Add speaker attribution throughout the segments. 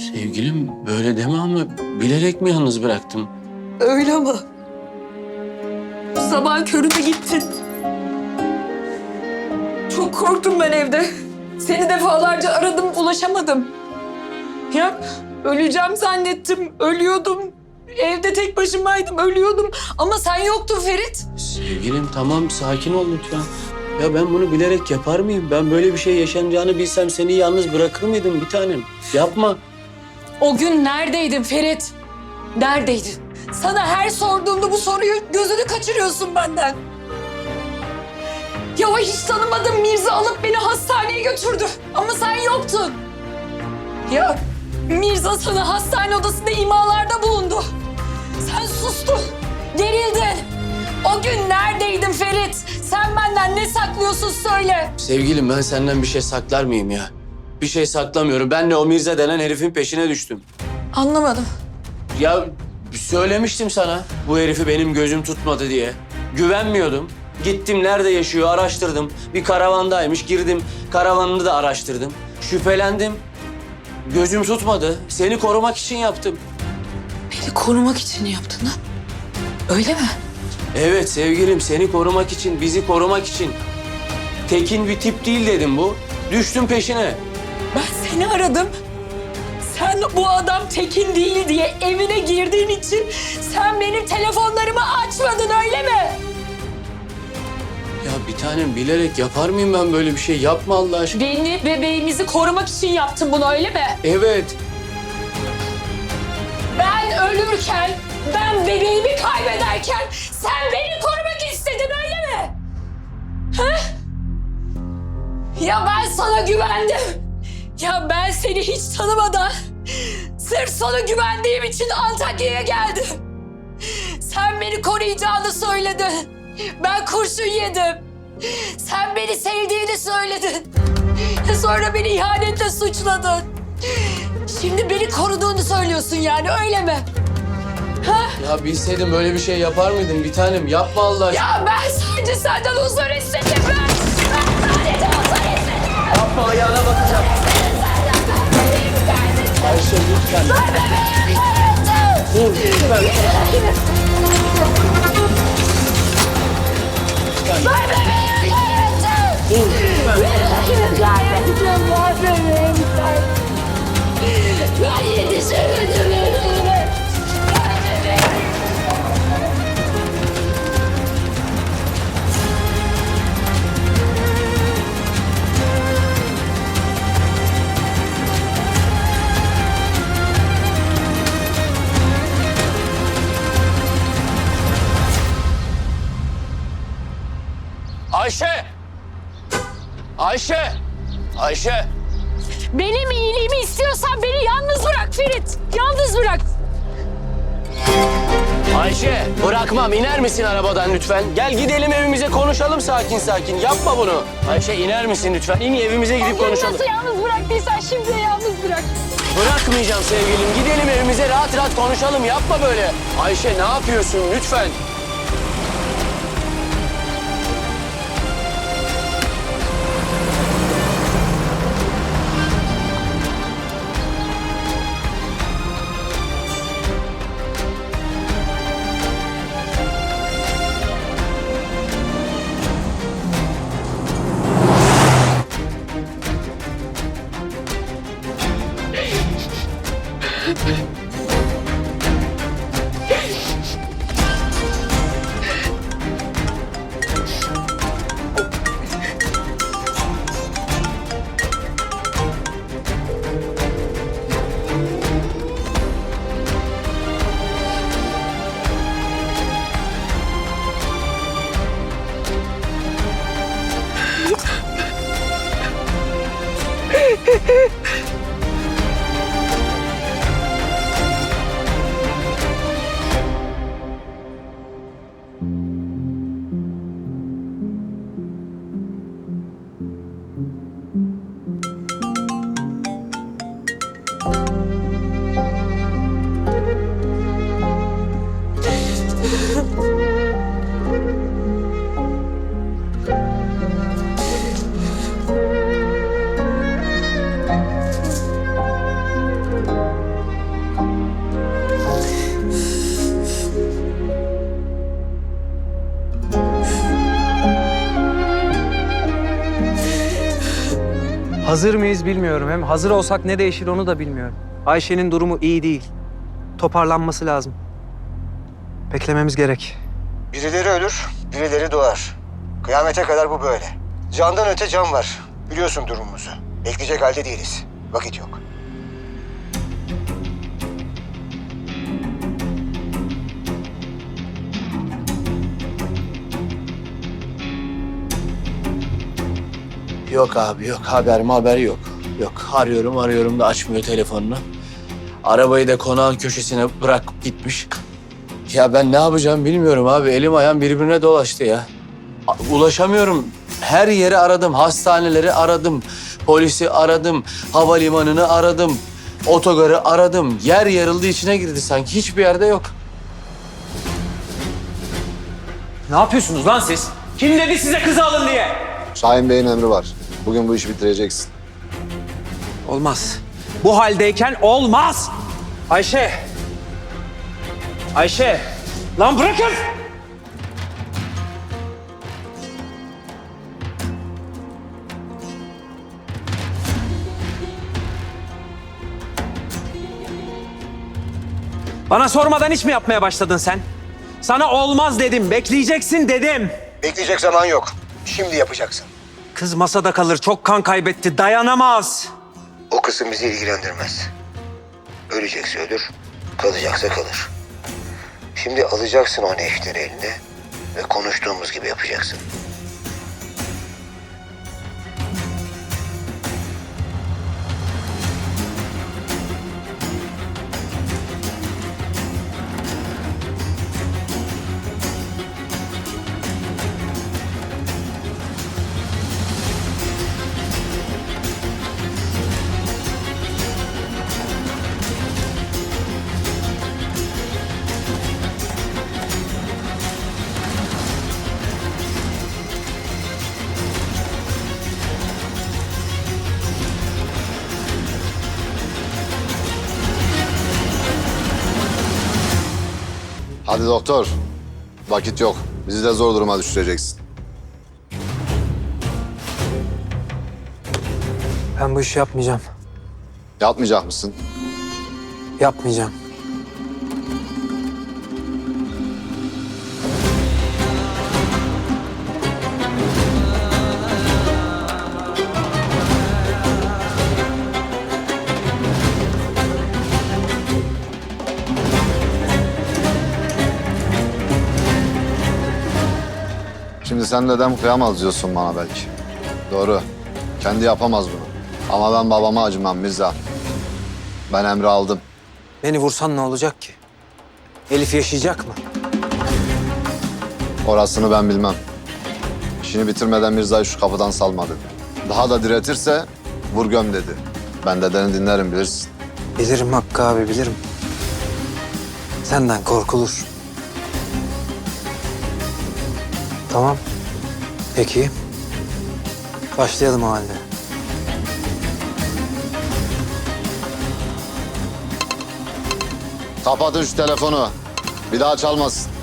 Speaker 1: Sevgilim böyle deme ama bilerek mi yalnız bıraktım?
Speaker 2: Öyle ama. Sabah köründe gittin. Çok korktum ben evde. Seni defalarca aradım, ulaşamadım. Ya öleceğim zannettim, ölüyordum. Evde tek başımaydım, ölüyordum. Ama sen yoktun Ferit.
Speaker 1: Sevgilim tamam sakin ol lütfen. Ya ben bunu bilerek yapar mıyım? Ben böyle bir şey yaşanacağını bilsem seni yalnız bırakır mıydım bir tanem? Yapma.
Speaker 2: O gün neredeydin Ferit? Neredeydin? Sana her sorduğumda bu soruyu gözünü kaçırıyorsun benden. Ya o hiç tanımadığım Mirza alıp beni hastaneye götürdü. Ama sen yoktun. Ya Mirza sana hastane odasında imalarda bulundu. Sen sustun, gerildin. O gün neredeydin Ferit? Sen benden ne saklıyorsun söyle.
Speaker 1: Sevgilim ben senden bir şey saklar mıyım ya? Bir şey saklamıyorum. Ben de o Mirza denen herifin peşine düştüm.
Speaker 2: Anlamadım.
Speaker 1: Ya söylemiştim sana bu herifi benim gözüm tutmadı diye. Güvenmiyordum. Gittim nerede yaşıyor araştırdım. Bir karavandaymış girdim karavanını da araştırdım. Şüphelendim. Gözüm tutmadı. Seni korumak için yaptım.
Speaker 2: Beni korumak için yaptın ha? Öyle mi?
Speaker 1: Evet sevgilim seni korumak için, bizi korumak için. Tekin bir tip değil dedim bu. Düştüm peşine.
Speaker 2: Ben seni aradım. Sen bu adam Tekin değil diye evine girdiğin için sen benim telefonlarımı açmadın öyle mi?
Speaker 1: Ya bir tanem bilerek yapar mıyım ben böyle bir şey? Yapma Allah aşkına.
Speaker 2: Beni, bebeğimizi korumak için yaptın bunu öyle mi?
Speaker 1: Evet.
Speaker 2: Ben ölürken, ben bebeğimi kaybederken sen beni korumak istedin öyle mi? Ha? Ya ben sana güvendim. Ya ben seni hiç tanımadan sırf sana güvendiğim için Antakya'ya geldim. Sen beni koruyacağını söyledin. Ben kurşun yedim. Sen beni sevdiğini söyledin. Sonra beni ihanetle suçladın. Şimdi beni koruduğunu söylüyorsun yani öyle mi? Ha?
Speaker 1: Ya bilseydim böyle bir şey yapar mıydın bir tanem? Yapma Allah aşkına.
Speaker 2: Ya ben sadece senden huzur istedim ben. Ben sadece huzur istedim.
Speaker 1: Yapma ayağına bakacağım. Ayşe lütfen. Dur lütfen. Dur lütfen.
Speaker 2: Ben yetişemedim.
Speaker 1: Ayşe! Ayşe!
Speaker 2: Benim iyiliğimi istiyorsan beni yalnız bırak Ferit. Yalnız bırak.
Speaker 1: Ayşe! Bırakmam. iner misin arabadan lütfen? Gel gidelim evimize konuşalım sakin sakin. Yapma bunu. Ayşe iner misin lütfen? İn evimize gidip konuşalım.
Speaker 2: Nasıl yalnız bıraktıysan şimdi de yalnız bırak.
Speaker 1: Bırakmayacağım sevgilim. Gidelim evimize rahat rahat konuşalım. Yapma böyle. Ayşe ne yapıyorsun lütfen?
Speaker 3: Hehehehe Hazır mıyız bilmiyorum. Hem hazır olsak ne değişir onu da bilmiyorum. Ayşe'nin durumu iyi değil. Toparlanması lazım. Beklememiz gerek.
Speaker 4: Birileri ölür, birileri doğar. Kıyamete kadar bu böyle. Candan öte can var. Biliyorsun durumumuzu. Bekleyecek halde değiliz. Vakit yok.
Speaker 1: Yok abi yok haber haber yok. Yok arıyorum arıyorum da açmıyor telefonunu. Arabayı da konağın köşesine bırakıp gitmiş. Ya ben ne yapacağım bilmiyorum abi. Elim ayağım birbirine dolaştı ya. Ulaşamıyorum. Her yeri aradım. Hastaneleri aradım. Polisi aradım. Havalimanını aradım. Otogarı aradım. Yer yarıldı içine girdi sanki. Hiçbir yerde yok.
Speaker 3: Ne yapıyorsunuz lan siz? Kim dedi size kızı alın diye?
Speaker 5: Şahin Bey'in emri var. Bugün bu işi bitireceksin.
Speaker 3: Olmaz. Bu haldeyken olmaz. Ayşe. Ayşe. Lan bırakın. Bana sormadan iş mi yapmaya başladın sen? Sana olmaz dedim, bekleyeceksin dedim.
Speaker 4: Bekleyecek zaman yok. Şimdi yapacaksın.
Speaker 3: Kız masada kalır, çok kan kaybetti, dayanamaz.
Speaker 4: O kısım bizi ilgilendirmez. Ölecekse ölür, kalacaksa kalır. Şimdi alacaksın o neşteri eline ve konuştuğumuz gibi yapacaksın.
Speaker 5: Hadi doktor. Vakit yok. Bizi de zor duruma düşüreceksin.
Speaker 3: Ben bu işi yapmayacağım.
Speaker 5: Yapmayacak mısın?
Speaker 3: Yapmayacağım.
Speaker 5: Sen dedem kıyamaz diyorsun bana belki. Doğru. Kendi yapamaz bunu. Ama ben babama acımam Mirza. Ben emri aldım.
Speaker 3: Beni vursan ne olacak ki? Elif yaşayacak mı?
Speaker 5: Orasını ben bilmem. İşini bitirmeden Mirza'yı şu kapıdan salmadı. Daha da diretirse vur göm dedi. Ben dedeni dinlerim bilirsin.
Speaker 3: Bilirim Hakkı abi bilirim. Senden korkulur. Tamam. Peki. Başlayalım o halde.
Speaker 5: Kapatın şu telefonu. Bir daha çalmasın.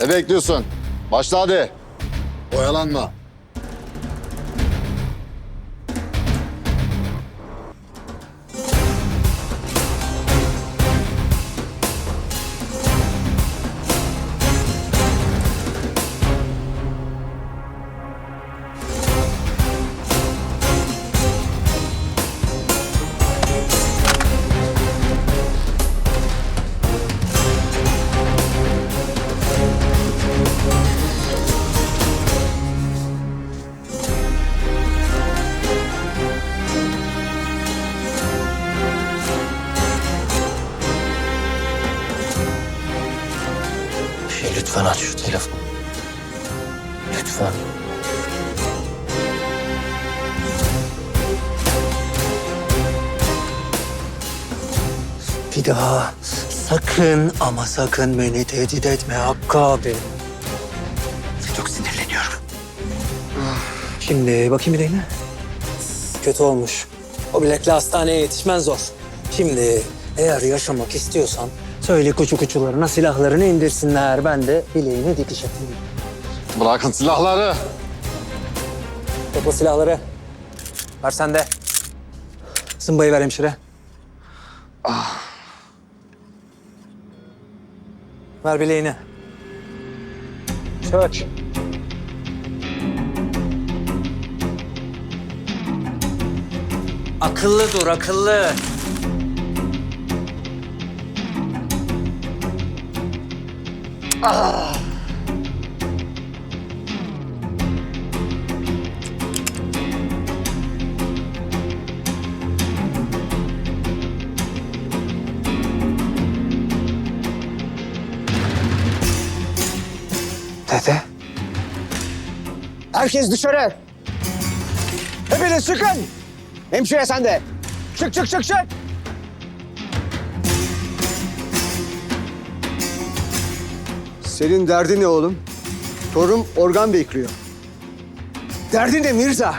Speaker 5: Ne bekliyorsun? Başla hadi. Oyalanma.
Speaker 1: Telefonu. Lütfen.
Speaker 3: Bir daha sakın ama sakın beni tehdit etme Hakkı abi.
Speaker 1: Çok sinirleniyorum.
Speaker 3: Şimdi bakayım bileğine. Kötü olmuş. O bilekle hastaneye yetişmen zor. Şimdi eğer yaşamak istiyorsan söyle kuçu kuçularına silahlarını indirsinler. Ben de bileğine dikiş atayım.
Speaker 5: Bırakın silahları.
Speaker 3: Topla silahları. Ver sen de. Zımbayı ver hemşire. Ver bileğini. Çök.
Speaker 1: Akıllı dur, akıllı.
Speaker 3: Dede.
Speaker 6: Herkes dışarı. Hepiniz çıkın. Hemşire sen de. Çık çık çık çık. Senin derdin ne oğlum? Torun organ bekliyor. Derdin ne Mirza?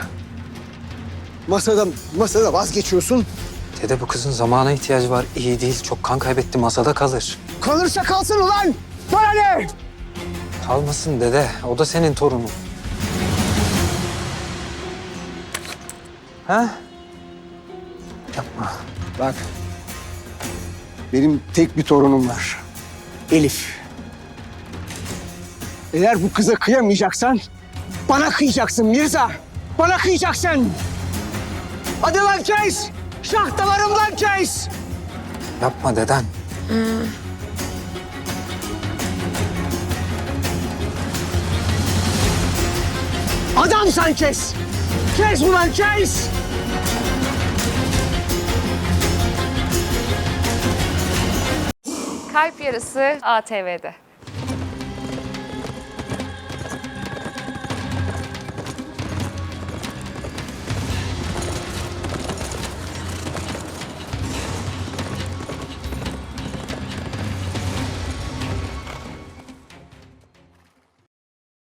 Speaker 6: Masada, masada vazgeçiyorsun.
Speaker 3: Dede bu kızın zamana ihtiyacı var. İyi değil. Çok kan kaybetti. Masada kalır.
Speaker 6: Kalırsa kalsın ulan. Bana ne?
Speaker 3: Kalmasın dede. O da senin torunun. Ha? Yapma.
Speaker 6: Bak. Benim tek bir torunum var. Elif. Eğer bu kıza kıyamayacaksan bana kıyacaksın Mirza. Bana kıyacaksın. Hadi lan kes. Şah damarımdan kes.
Speaker 3: Yapma deden.
Speaker 6: Adamsan kes. Kes ulan kes.
Speaker 7: Kalp Yarısı ATV'de.